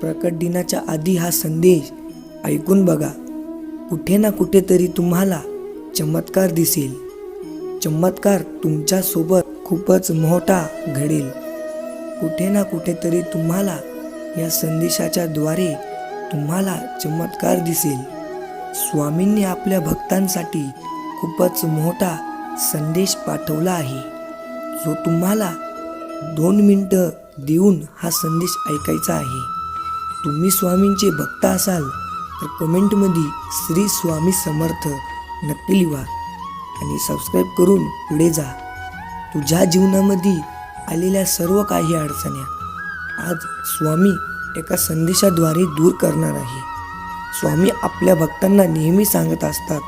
प्रकट दिनाच्या आधी हा संदेश ऐकून बघा. कुठे ना कुठेतरी तुम्हाला चमत्कार दिसेल. चमत्कार तुमच्यासोबत खूपच मोठा घडेल. कुठे ना कुठेतरी तुम्हाला या संदेशाच्या द्वारे तुम्हाला चमत्कार दिसेल. स्वामींनी आपल्या भक्तांसाठी खूपच मोठा संदेश पाठवला आहे. जो तुम्हाला दोन मिनटं देऊन हा संदेश ऐकायचा आहे. तुम्ही स्वामींचे भक्त असाल तर कमेंटमध्ये श्री स्वामी समर्थ नक्की लिहा आणि सबस्क्राईब करून पुढे जा. तुझ्या जीवनामध्ये आलेल्या सर्व काही अडचण्या आज स्वामी एका संदेशाद्वारे दूर करणार आहे. स्वामी आपल्या भक्तांना नेहमी सांगत असतात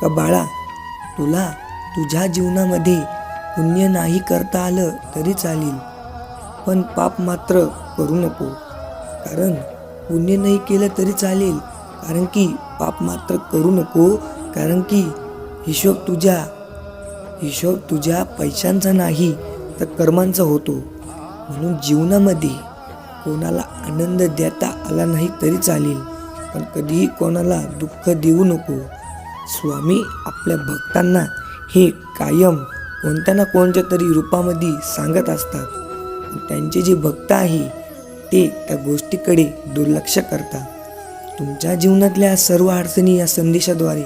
का बाळा तुला तुझ्या जीवनामध्ये पुण्य नाही करता आलं तरी चालेल पण पाप मात्र करू नको. कारण पुण्य नाही केलं तरी चालेल. कारण की पाप मात्र करू नको. कारण की हिशोब तुझ्या हिशोब तुझ्या पैशांचा नाही तर कर्मांचा होतो. म्हणून जीवनामध्ये कोणाला आनंद देता आला नाही तरी चालेल. पण कधीही कोणाला दुःख देऊ नको. स्वामी आपल्या भक्तांना हे कायम कोणत्या ना कोणत्या तरी रूपामध्ये सांगत असतात. त्यांचे जे भक्त आहे ते त्या गोष्टीकडे दुर्लक्ष करतात. तुमच्या जीवनातल्या सर्व अडचणी या संदेशाद्वारे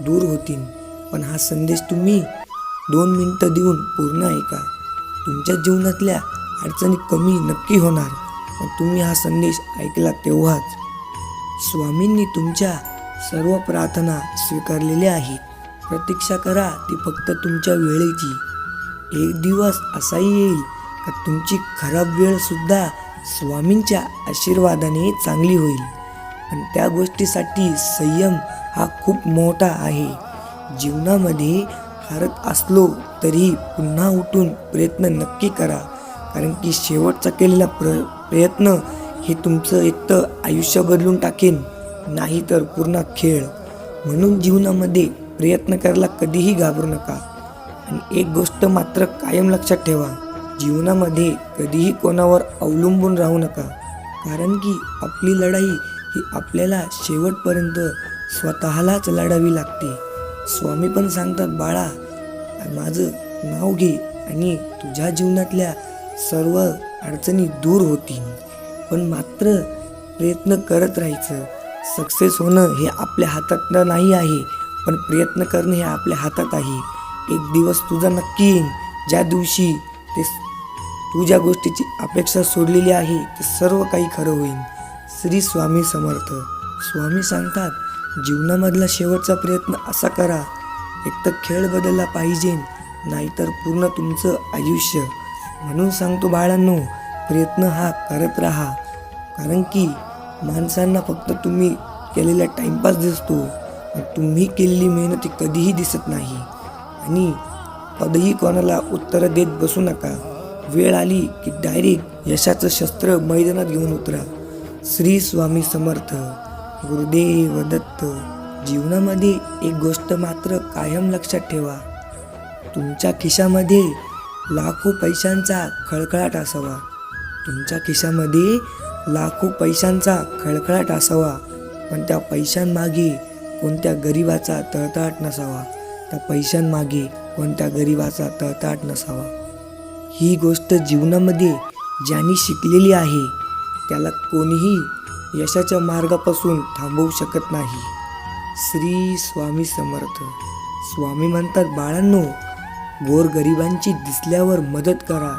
दूर होतील. पण हा संदेश तुम्ही दोन मिनटं देऊन पूर्ण ऐका. तुमच्या जीवनातल्या अडचणी कमी नक्की होणार. पण तुम्ही हा संदेश ऐकला तेव्हाच स्वामींनी तुमच्या सर्व प्रार्थना स्वीकारलेल्या आहेत. प्रतीक्षा करा ती फक्त तुमच्या वेळेची. एक दिवस असाही येईल का तुमची खराब वेळसुद्धा स्वामींच्या आशीर्वादाने चांगली होईल. पण त्या गोष्टीसाठी संयम हा खूप मोठा आहे. जीवनामध्ये हारत असलो तरी पुन्हा उठून प्रयत्न नक्की करा. कारण की शेवटचा केलेला प्र प्रयत्न हे तुमचं एक तर आयुष्य बदलून टाकेन नाही तर पूर्ण खेळ. म्हणून जीवनामध्ये प्रयत्न करायला कधीही घाबरू नका. आणि एक गोष्ट मात्र कायम लक्षात ठेवा. जीवनामध्ये कधीही कोणावर अवलंबून राहू नका. कारण की आपली लढाई ही आपल्याला शेवटपर्यंत स्वतःलाच लढावी लागते. स्वामी पण सांगतात बाळा माझं नाव घे आणि तुझ्या जीवनातल्या सर्व अडचणी दूर होतील. पण मात्र प्रयत्न करत राहायचं. सक्सेस होणं हे आपल्या हातात नाही आहे पण प्रयत्न करणं हे आपल्या हातात आहे. एक दिवस तुझा नक्की येईन. ज्या दिवशी ते तू ज्या गोष्टीची अपेक्षा सोडलेली आहे ते सर्व काही खरं होईल. श्री स्वामी समर्थ. स्वामी सांगतात जीवनामधला शेवटचा प्रयत्न असा करा. एक तर खेळ बदलला पाहिजे नाहीतर पूर्ण तुमचं आयुष्य. म्हणून सांगतो बाळांनो प्रयत्न हा करत राहा. कारण की माणसांना फक्त तुम्ही केलेला टाइमपास दिसतो. तुम्ही केलेली मेहनत ही कधीही दिसत नाही. आणि कधीही कोणाला उत्तरं देत बसू नका. वेळ आली की डायरेक्ट यशाचं शस्त्र मैदानात घेऊन उतरा. श्री स्वामी समर्थ गुरुदेव दत्त जीवनामध्ये एक गोष्ट मात्र कायम लक्षात ठेवा. तुमच्या खिशामध्ये लाखो पैशांचा खळखळाट असावा. तुमच्या खिशामध्ये लाखो पैशांचा खळखळाट असावा. पण त्या पैशांमागे कोणत्या गरिबाचा तळतळाट नसावा. त्या पैशांमागे कोणत्या गरिबाचा तळतळाट नसावा. ही गोष्ट जीवनामध्ये ज्यांनी शिकलेली आहे त्याला कोणीही यशाच्या मार्गापासून थांबवू शकत नाही. श्री स्वामी समर्थ. स्वामी म्हणतात बाळांनो गोरगरिबांची दिसल्यावर मदत करा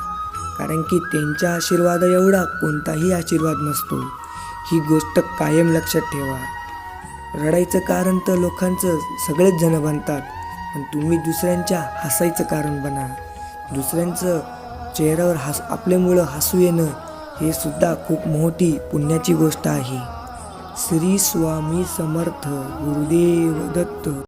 कारण की त्यांच्या आशीर्वादा एवढा कोणताही आशीर्वाद नसतो. ही गोष्ट कायम लक्षात ठेवा. रडायचं कारण तर लोकांचं सगळेच जण बनतात पण तुम्ही दुसऱ्यांच्या हसायचं कारण बना. दुसऱ्यांचं चेहऱ्यावर हस आपल्यामुळं हसू येणं हे सुद्धा खूप मोठी पुण्याची गोष्ट आहे. श्री स्वामी समर्थ गुरुदेव दत्त